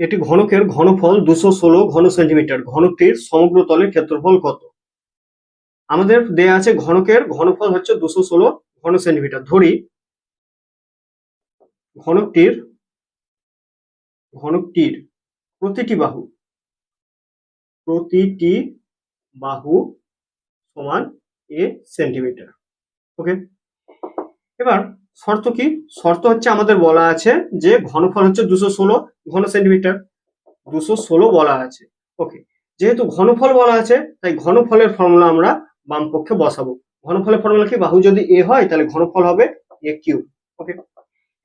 এটি ঘনকের ঘনফল দুশো ষোলো ঘন সেন্টিমিটার। ঘনকটির সমগ্র তলের ক্ষেত্রফল কত? আমাদের দেয়া আছে ঘনকের ঘনফল হচ্ছে দুশো ষোলো ঘন সেন্টিমিটার। ধরি, ঘনকটির ঘনকটির প্রতিটি বাহু প্রতিটি বাহু সমান এ সেন্টিমিটার। ওকে? এবার শর্ত কি? শর্ত হচ্ছে আমাদের বলা আছে যে ঘনফল হচ্ছে দুশো ষোলো ঘন সেন্টিমিটার। দুশো ষোলো বলা আছে। ওকে যেহেতু ঘনফল বলা আছে, তাই ঘনফলের ফর্মুলা আমরা বাম পক্ষে বসাবো। ঘনফলের ফর্মুলা কি? বাহু যদি এ হয়, তাহলে ঘনফল হবে এ কিউব ওকে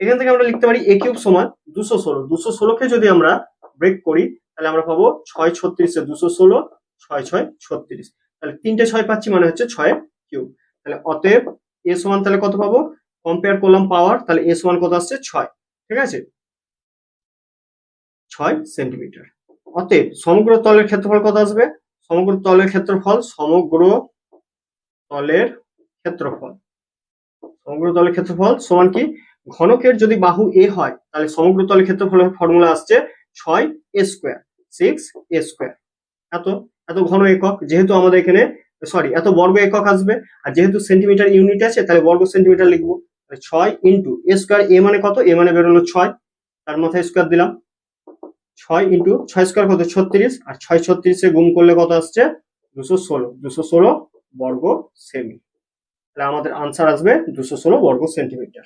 এখান থেকে আমরা লিখতে পারি এ কিউব সমান দুশো ষোলো। দুশো ষোলোকে যদি আমরা ব্রেক করি, তাহলে আমরা পাবো ছয় ছত্রিশে দুশো ষোলো, ছয় ছয় ছত্রিশ। তাহলে তিনটে ছয় পাচ্ছি মানে হচ্ছে ছয় কিউব তাহলে অতএব এ সমান তাহলে কত পাবো? কম্পেয়ার করলাম পাওয়ার তাহলে এ সমান কত আসছে? ছয়। ঠিক আছে? ছয় সেন্টিমিটার অতএব সমগ্র তলের ক্ষেত্রফল কত আসবে? সমগ্র তলের ক্ষেত্রফল, সমগ্র তলের ক্ষেত্রফল। সমগ্র তলের ক্ষেত্রফল সমান কি? ঘনকের যদি বাহু এ হয়, তাহলে সমগ্র তলের ক্ষেত্রফলের ফর্মুলা আসছে ছয় a square six a square এত এত ঘন একক, যেহেতু আমাদের এখানে সরি এত বর্গ একক আসবে, আর যেহেতু সেন্টিমিটার ইউনিট আছে, তাহলে বর্গ সেন্টিমিটার লিখব। ছয় ইন্টু এ স্কোয়ার এ মানে কত? এ মানে বেরোলো ছয়। তার মাথায় স্কোয়ার দিলাম। ছয় ইন্টু ছয় স্কোয়ার কত? ছত্রিশ। আর ছয় ছত্রিশে গুম করলে কত আসছে? দুশো ষোলো। দুশো ষোলো বর্গ সেমি। তাহলে আমাদের আনসার আসবে দুশো ষোলো বর্গ সেন্টিমিটার